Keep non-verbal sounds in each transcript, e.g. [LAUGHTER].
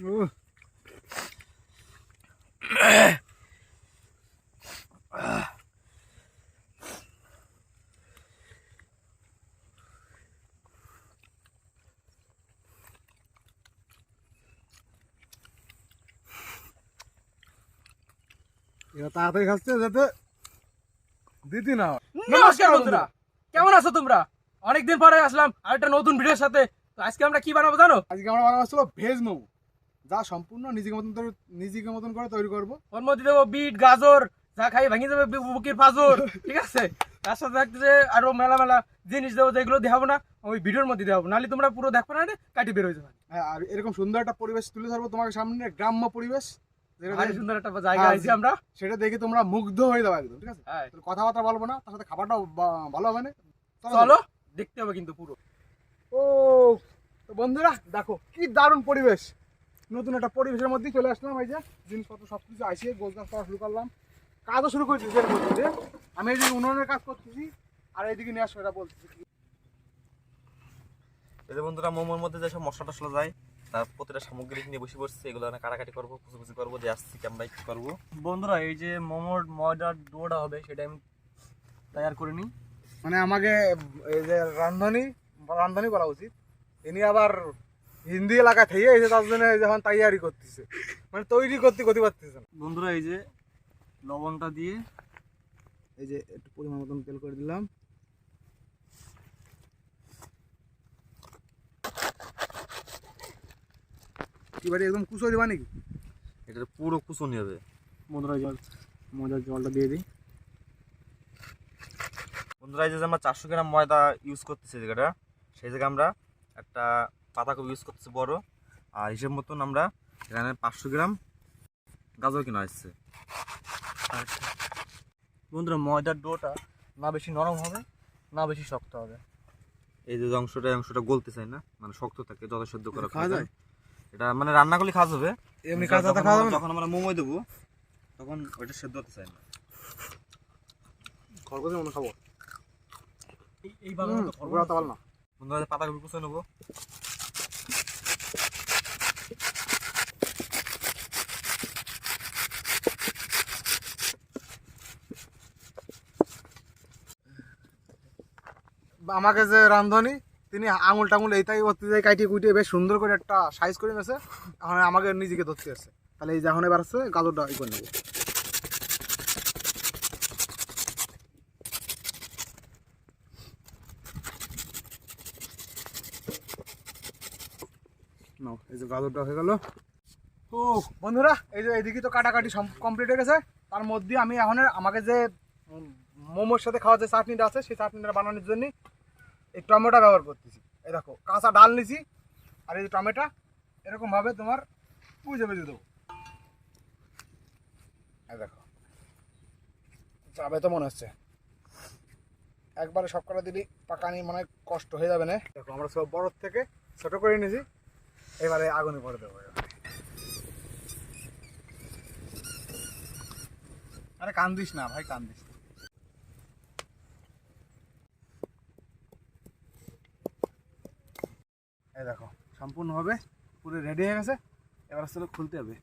উহ। এবার তাড়াতাড়ি খাচ্ছে যাতে দিদি না হয়। নমস্কার বন্ধুরা কেমন আছো তোমরা অনেকদিন পরে আসলাম আর একটা নতুন ভিডিওর সাথে তো আজকে আমরা কি বানাবো জানো আজকে আমরা বানাবো ছিল ভেজ মোমো যা সম্পূর্ণ নিজেকে মতন নিজেকে মতন করে তৈরি করব। ওর মধ্যে দেবো বিট গাজর যা খাই ভেঙে দেবে বুকের পাজর ঠিক আছে? তার সাথে থাকতে যে আরও মেলা মেলা জিনিস দেবো যেগুলো দেখাবো না ওই ভিডিওর মধ্যে দেখাবো নাহলে তোমরা পুরো দেখো না কাটি বের হয়ে যাবে। হ্যাঁ আর এরকম সুন্দর একটা পরিবেশ তুলে ধরবো তোমার সামনে গ্রাম্য পরিবেশ। সুন্দর একটা জায়গা হ্যাঁ, আমরা। সেটা দেখে তোমরা মুগ্ধ হয়ে যাবে একদম ঠিক আছে? হ্যাঁ, কথাবার্তা বলব না তার সাথে খাবারটাও ভালো হবে না। চলো। দেখতে হবে কিন্তু পুরো। ও তো বন্ধুরা দেখো কি দারুণ পরিবেশ। নতুন একটা পরিবেশের মধ্যেই চলে আসলাম এই যে জিনিসপত্র সব কিছু আসিয়ে গোছ গাছ করা শুরু করলাম। কাজও শুরু করেছি মধ্যে আমি এই যে উনুনের কাজ করতেছি আর এইদিকে নিয়ে আসব এটা বলতেছি। এই যে বন্ধুরা মোমোর মধ্যে যেসব মশলা টসলা যায় তার প্রতিটা সামগ্রী নিয়ে বসে পড়ছে এগুলো আমি কাটাকাটি করব কুচি কুচি করব যে আসছি কি আমরা কি করব। বন্ধুরা এই যে মোমোর ময়দার ডোটা হবে সেটা আমি তৈরি করে নিই। মানে আমাকে এই যে রান্ধনি বা রান্ধনি বলা উচিত। ইনি আবার হিন্দি এলাকা থেকে এই যে তার জন্য যখন তৈয়ারি করতেছে। মানে তৈরি করতে করতে পারতেছে না। বন্ধুরা এই যে লবণটা দিয়ে এই যে একটু পরিমাণ মতন তেল করে দিলাম। এবারে একদম কুচো দিবা নাকি? এটা পুরো কুচনি হবে বন্ধুরা জল মজার জলটা দিয়ে দিই। বন্ধুরা এই যে আমরা চারশো গ্রাম ময়দা ইউজ করতেছি জায়গাটা সেই জায়গায় আমরা একটা পাতাকপি ইউজ করতেছি বড়। আর হিসেব মতন আমরা এখানে পাঁচশো গ্রাম গাজর কিনা আসছে। বন্ধুরা ময়দার ডোটা না বেশি নরম হবে না বেশি শক্ত হবে। এই যে অংশটা অংশটা গলতে চাই না মানে শক্ত থাকে যত সেদ্ধ করা খাওয়া যায়? এটা মানে রান্না করলে খাওয়া যাবে। এমনি কাঁচা আমরা- খাওয়া যাবে যখন আমরা মোমো দেবো তখন ওইটা সেদ্ধ হতে চাই না। খরগোশের মনে খাব। এই- তো ওগুলো তো না বন্ধুরা পাতাকপি কুচে নেব। আমাকে যে রান্ধনি, তিনি আঙুল টাঙুল এইটাই যাই কাটিয়ে কুটিয়ে বেশ সুন্দর করে একটা সাইজ করে নিয়েছে। এখন আমাকে নিজেকে ধরতে আসছে তাহলে এই যখন এবার আসছে গাজরটা ই করে নেব। এই যে গাজরটা হয়ে গেল। ও বন্ধুরা, এই যে এইদিকে তো কাটাকাটি কমপ্লিট হয়ে গেছে। তার মধ্যে আমি এখন আমাকে যে মোমোর সাথে খাওয়া যে চাটনিটা আছে, সেই চাটনিটা বানানোর জন্য এই টমেটো ব্যবহার করতেছি। এই দেখো, কাঁচা ডাল নিছি, আর এই যে টমেটো, এরকমভাবে তোমার বুঝে বুঝে দেবো। দেখো, যাবে তো মনে হচ্ছে। একবারে সব কটা দিলি পাকা নিয়ে মানে কষ্ট হয়ে যাবে না। দেখো, আমরা সব বড় থেকে ছোট করে নিয়েছি এবারে আগুনে পরে দেবো। আরে কান্দিস না, ভাই, কান্দিস না। এই দেখো সম্পূর্ণভাবে পুরো রেডি হয়ে গেছে। এবার আসলে খুলতে হবে।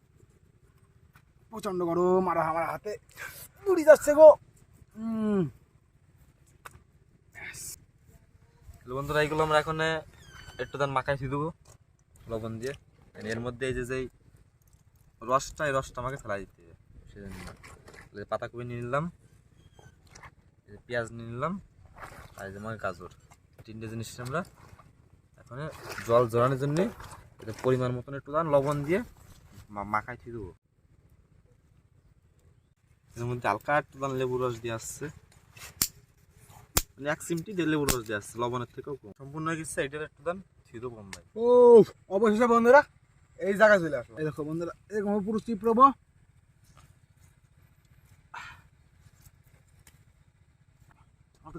প্রচণ্ড গরম, আর আমার হাতে পুড়ি যাচ্ছে গো। বন্ধুরা, এইগুলো আমরা এখন একটু দান মাখাই দিয়ে দেবো, লবণ দিয়ে। এর মধ্যে এই যে যেই রসটা, এই রসটা আমাকে ফেলাই দিতে হবে, সেজন্য। পাতাকপি নিয়ে নিলাম পেঁয়াজ নিয়ে নিলাম, আর এই যে আমাকে গাজর, তিনটে জিনিস আমরা এখন জল জড়ানোর জন্য এটা পরিমাণ মতন একটু দান লবণ দিয়ে মাখাই দিয়ে দেবো। এর মধ্যে হালকা একটু দান লেবু রস দিয়ে আসছে। মানে এক চিমটি দিয়ে লেবুর রস দিয়ে আসছে লবণের থেকেও কম। সম্পূর্ণ হয়ে গেছে এটার একটু দান ছিদো কম ভাই ও অবশেষে বন্ধুরা এই জায়গায় চলে আসলো এই দেখো বন্ধুরা এরকম পুরো চিপ্রব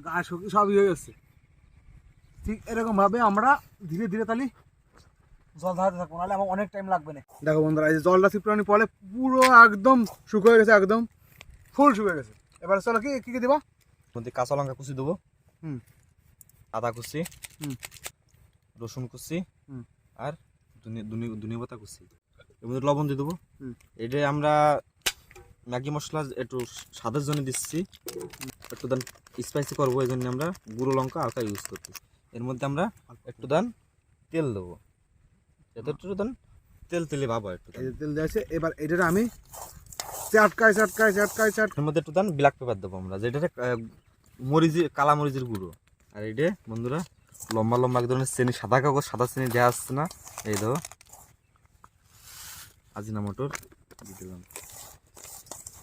গায়ে সবই হয়ে গেছে। ঠিক এরকম ভাবে আমরা ধীরে ধীরে তালি জল ধারাতে থাকব নাহলে আমার অনেক টাইম লাগবে না। দেখো বন্ধুরা এই যে জলটা চিপড়ানি পরে পুরো একদম শুকিয়ে গেছে একদম ফুল শুকিয়ে গেছে। এবার চলো কি কি কি দিবা? মধ্যে কাঁচা লঙ্কা কুচি দেবো। হুম। আদা কুচি হুম। রসুন কুচি হুম। আর ধনে ধনে ধনে পাতা কুচি। এর মধ্যে লবণ দিয়ে দেবো। হুম। এটা আমরা ম্যাগি মশলা একটু স্বাদের জন্য দিচ্ছি। একটু দান স্পাইসি করব এই জন্য আমরা গুঁড়ো লঙ্কা হালকা ইউজ করছি। এর মধ্যে আমরা একটু দান তেল দেবো। যাতে একটু দান তেল তেলে ভাবো একটু দান। এই যে তেল দিয়েছে এবার এটা আমি চাটকায় চাটকায় চাটকায় চাট এর মধ্যে একটু দান ব্ল্যাক পেপার দেবো আমরা যেটা মরিচি কালা মরিচের গুঁড়ো। আর এইটা বন্ধুরা লম্বা লম্বা এক ধরনের চেনি সাদা কাগজ সাদা চেনি দেওয়া আসছে না। এই দেখো আজিনা মটর দিয়ে দিলাম।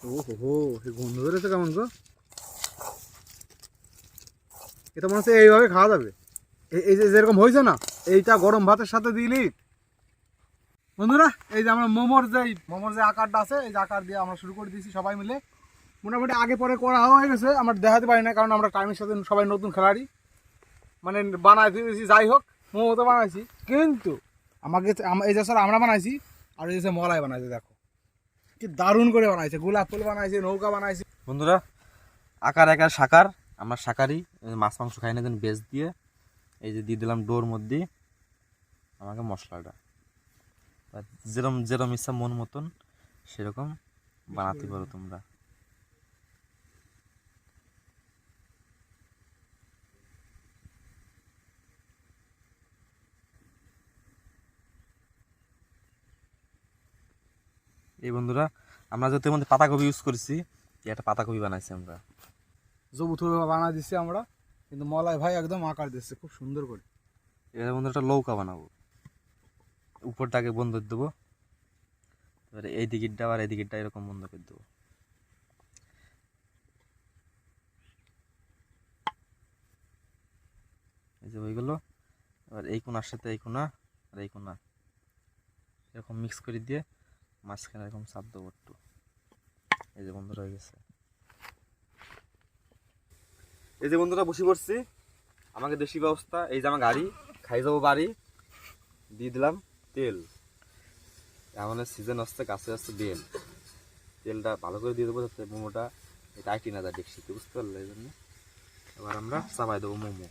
ও হো হো সে গন্ধ বেরোচ্ছে কেমন গো? এটা মনে হচ্ছে এইভাবে খাওয়া যাবে। এই- যে যেরকম হয়েছে না, এইটা গরম ভাতের সাথে দিলি বন্ধুরা, এই যে আমরা মোমোর যে মোমোর যে আকারটা আছে, এই যে আকার দিয়ে আমরা শুরু করে দিয়েছি সবাই মিলে। মোটামুটি আগে পরে করা হয়ে গেছে, আমরা দেখাতে পারি না, কারণ আমরা টাইমের সাথে সবাই নতুন খেলাড়ি। মানে বানাই দিয়েছি যাই হোক, মোমো তো বানাইছি। কিন্তু আমাকে এই যে স্যার আমরা বানাইছি, আর এই যে মলাই বানাইছে, দেখো। কি দারুণ করে বানাইছে, গোলাপ ফুল বানাইছে, নৌকা বানাইছে। বন্ধুরা, আকার একার সাকার, আমরা সাকারি মাছ মাংস খাই না বেজ দিয়ে। এই যে দিয়ে দিলাম ডোর মধ্যে আমাকে মশলাটা। যেরম যেরম ইচ্ছা মন মতন সেরকম বানাতে পারো তোমরা। এই বন্ধুরা আমরা যাতে মধ্যে পাতাকপি ইউজ করেছি একটা পাতাকপি বানাইছি আমরা। জবুথু বানা দিচ্ছি আমরা। কিন্তু মলাই ভাই একদম আকার দিচ্ছে, খুব সুন্দর করে। এবার বন্ধু একটা লৌকা বানাবো। উপরটাকে বন্ধ করে দেবো। এবারে এই দিকেরটা আবার এই দিকেরটা এরকম বন্ধ করে দেবো। এই যে হয়ে গেলো। এবার এই কোনার সাথে এই কোনা আর এই কোনা। এরকম মিক্স করে দিয়ে মাঝখানে এরকম চাপ দেবো একটু। এই যে বন্ধুরা হয়ে গেছে। এই যে বন্ধুরা বসে পড়ছি, আমাকে দেশি ব্যবস্থা, এই যে আমার গাড়ি, খাই যাব বাড়ি, দিয়ে দিলাম তেল। এমন সিজন আসছে কাছে আসছে বেল। তেলটা ভালো করে দিয়ে দেবো যাতে মোমোটা টাইটি না যায় ডেকসিতে বুঝতে পারলে এই জন্য। এবার আমরা চাপাই দেবো মোমো।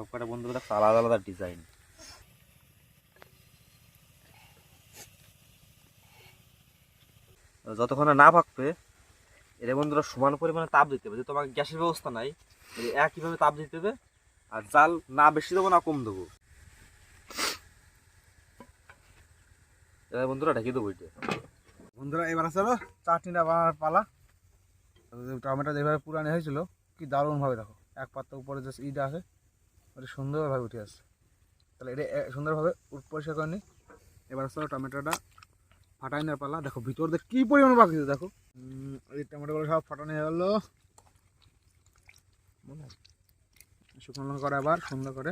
সব কটা বন্ধুরা আলাদা আলাদা ডিজাইন যতক্ষণ না পাকবে এটা বন্ধুরা সমান পরিমাণে তাপ দিতে হবে। যে তোমাকে গ্যাসের ব্যবস্থা নাই একইভাবে তাপ দিতে হবে আর জাল না বেশি দেবো না কম দেবো? বন্ধুরা ঢেকে দেবো এটা। বন্ধুরা, এবার আছে হলো চাটনিটা বানানোর পালা। টমেটো যেভাবে পুরানো হয়েছিল, কি দারুণভাবে দেখো। এক পাত্র উপরে যে ইটা আছে। ওটা সুন্দরভাবে উঠে আসছে। তাহলে এটা সুন্দরভাবে উঠ পরিষ্কার করে নিই এবার আছে হলো টমেটোটা ফাটাই নেওয়ার পালা। দেখো, ভিতর দিয়ে কী পরিমাণ পাকিছে দেখো। এই টমেটোগুলো সব ফাটানো হয়ে গেলো। শুকনো লঙ্কা করে আবার সুন্দর করে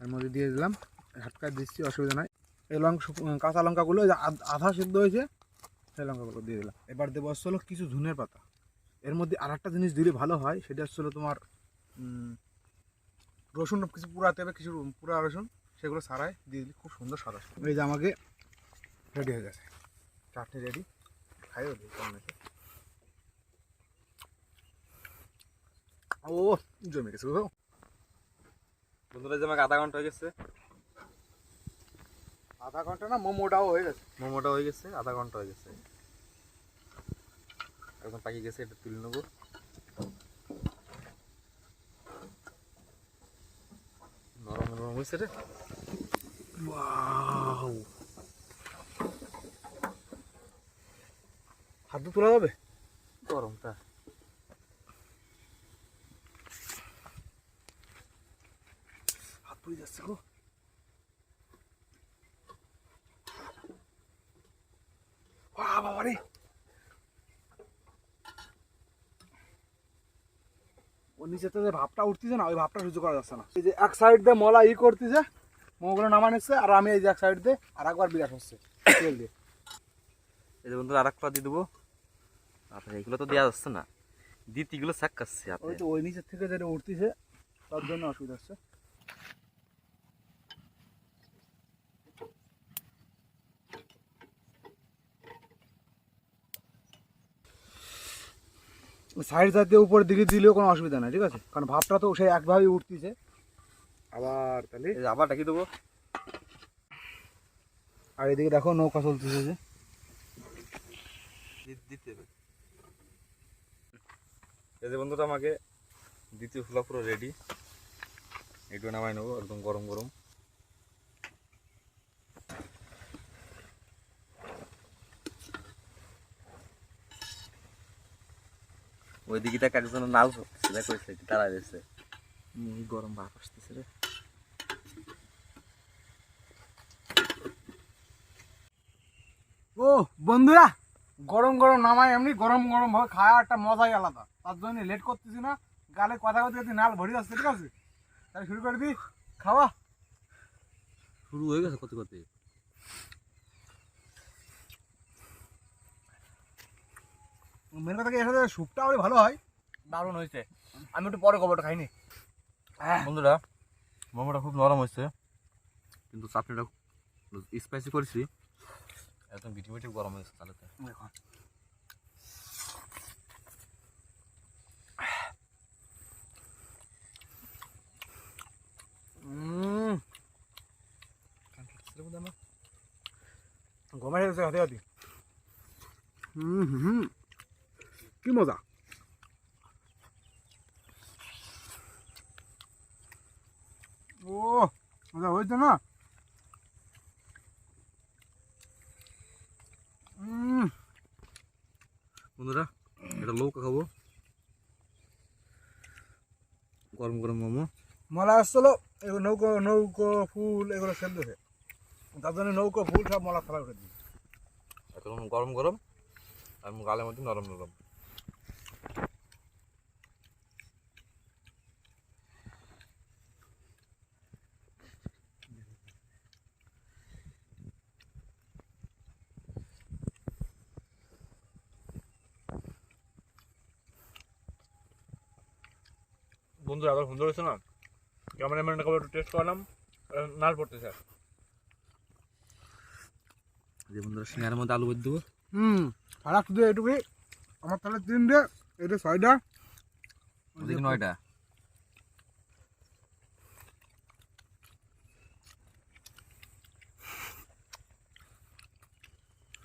এর মধ্যে দিয়ে দিলাম। হাটকায় দিচ্ছি, অসুবিধা নাই। এই লঙ্কা কাঁচা লঙ্কাগুলো আধ- সিদ্ধ হয়েছে, সেই লঙ্কাগুলো দিয়ে দিলাম। এবার দেবো হলো কিছু ধনের পাতা। এর মধ্যে আর একটা জিনিস দিলে ভালো হয়, সেটা হচ্ছে তোমার রসুন কিছু পুরাতে হবে কিছু পুরা রসুন সেগুলো সারাই দিয়ে দিলে খুব সুন্দর সাদা এই যে আমাকে রেডি হয়ে গেছে। চাটনি রেডি খাইও দিই আছে ও জমে গেছে গো। বন্ধুরা যে আমাকে আধা ঘণ্টা হয়ে গেছে। আধা ঘণ্টা না মোমোটাও হয়ে গেছে। মোমোটা হয়ে গেছে আধা ঘণ্টা হয়ে গেছে। এখন পাকিয়ে গেছে এটা তুলে নেব নরম নরম হয়েছে রে? হাত তোলা যাবে? গরমটা। হাত পুড়ে যাচ্ছে গো বাহ বাবা রে ওর নিচেতে যে ভাবটা উঠতেছে না ওই ভাবটা সহ্য করা যাচ্ছে না। এই যে এক সাইড দিয়ে মলা ই করতেছে মোগুলো নামা নিচ্ছে আর আমি এই যে এক সাইড দিয়ে আর একবার বিরাট হচ্ছে তেল দিয়ে। এই যে বন্ধুরা আর একটা দিয়ে দেবো। আপনার এগুলো তো দেওয়া যাচ্ছে না। দ্বিতীয়গুলো স্যাক কাচ্ছে ওই যে ওই নিচের থেকে যেটা উঠতেছে তার জন্য অসুবিধা হচ্ছে। সাইড জাতীয় উপরের দিকে দিলেও কোনো অসুবিধা নাই ঠিক আছে? কারণ ভাবটা তো সেই একভাবেই উঠতেছে। আবার তাহলে? আবার ডাকি দেবো? আর এদিকে দেখো নৌকা চলতেছে যে। দিতে এই যে বন্ধুটা আমাকে দ্বিতীয় ফুলা পুরো রেডি একটু নামাই নেব একদম গরম গরম। ওই দিকে দেখ একজন নাল সেটা করেছে তারা দিয়েছে গরম ভাব আসতেছে রে। ও বন্ধুরা গরম গরম নামায় এমনি গরম গরম ভাবে খাওয়া একটা মজাই আলাদা। তার জন্য লেট করতেছি না গালে কথা কথা যদি নাল ভরে যাচ্ছে ঠিক আছে? তাহলে শুরু করে দিই খাওয়া। শুরু হয়ে গেছে কত কত মেন কথা কি এর সাথে স্যুপটা আরও ভালো হয়। দারুণ হয়েছে। আমি একটু পরে খবরটা খাইনি। বন্ধুরা মোমোটা খুব নরম হয়েছে। কিন্তু চাটনিটা স্পাইসি করেছি। একদম বিটি বিটি গরম হয়েছে তাহলে। গমের হাতে হাতে হুম হুম। কি মজা? ও মজা হয়েছে না? বন্ধুরা এটা লৌকা খাব। গরম গরম মোমো। মলা আসছিল এগুলো নৌকো নৌকো ফুল এগুলো ফেলতেছে তার জন্য নৌকো ফুল সব মলা ফেলা উঠে দিই গরম গরম আর গালের মধ্যে নরম নরম। বন্ধুরা আবার সুন্দর হয়েছে না? ক্যামেরাম্যানটা খাবার একটু টেস্ট করলাম। নাল পড়তেছে যে বন্ধুরা সিঙ্গারের মধ্যে আলু বেঁধে দেবো। হুম ফারাক শুধু এটুকুই আমার তাহলে তিনটে এটা ছয়টা। ওদিকে নয়টা।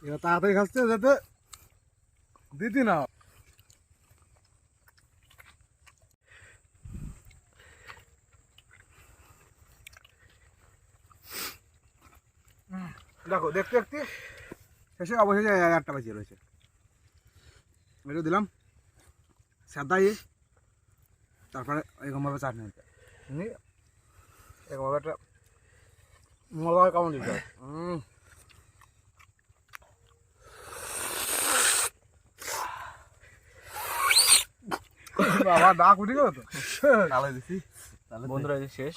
এরা তাড়াতাড়ি খাচ্ছে যাতে দিতি না দেখো দেখতে দেখতে শেষে অবশেষে একটা বাজিয়ে রয়েছে। এটা দিলাম। সাদা ইয়ে তারপরে এরকমভাবে চাটনি নিয়ে এরকমভাবে একটা মজা কেমন দিতে। উম। বাবা ডাক উঠে গেল তো? বন্ধুরা শেষ।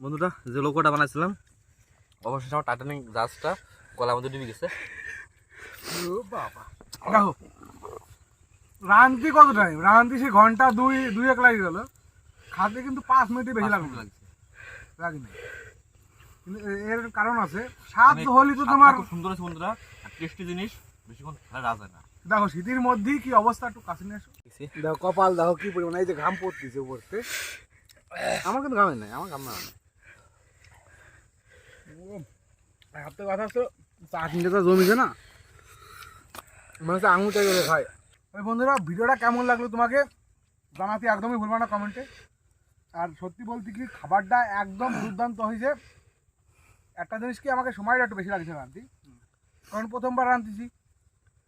বন্ধুরা যে লোকটা বানাইছিলাম অবশেষে আমার টাইটানিক জাহাজটা গলার মধ্যে ডুবে গেছে। বাবা। রান্তি কত টাইম রান্তি সে ঘণ্টা দুই দুই এক লাগে গেল। খাতে কিন্তু পাঁচ মিনিটে বেশি লাগবে। লাগে না কিন্তু এর কারণ আছে স্বাদ হলি তো তোমার খুব সুন্দর আছে বন্ধুরা। টেস্টি জিনিস বেশিক্ষণ খেলা রাজ না। দেখো শীতের মধ্যেই কি অবস্থা একটু কাছে নিয়ে আসো। দেখো কপাল দেখো কি পরিমাণ এই যে ঘাম পড়তেছে উপরতে আমার কিন্তু ঘামে নাই আমার ঘাম না হাতে কথা তো চাটনিটা তো জমিছে না। মনে হচ্ছে আঙুলটা করে খায় ওই বন্ধুরা, ভিডিওটা কেমন লাগল তোমাকে? জানাতে একদমই ভুলবা না কমেন্টে আর সত্যি বলতে কি, খাবারটা একদম দুর্দান্ত হয়েছে। একটা জিনিস কি, আমাকে সময়টা একটু বেশি লাগছে রান্তি কারণ প্রথমবার রাঁধতেছি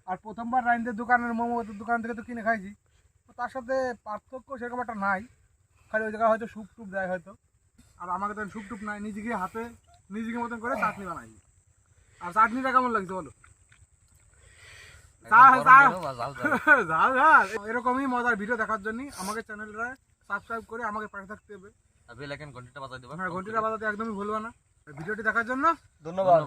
আর প্রথমবার রাইনদের দোকানের মোমো দোকান থেকে তো কিনে খাইছি। তার সাথে পার্থক্য সেরকম একটা নাই। খালি ওই জায়গায় হয়তো স্যুপ টুপ দেয় হয়তো। আর আমাকে তো স্যুপ টুপ নাই, নিজেকে হাতে নিজেকে মতন করে চাটনি বানাই। আর চাটনিটা কেমন লাগছে বলো? [LAUGHS] এরকমই মজার ভিডিও দেখার জন্য আমাকে চ্যানেলটা সাবস্ক্রাইব করে আমাকে পাশে থাকতে হবে। বেল আইকন ঘন্টিটা বাজাই দেবা। হ্যাঁ ঘন্টিটা বাজাতে একদমই ভুলবা না। ভিডিওটি দেখার জন্য ধন্যবাদ।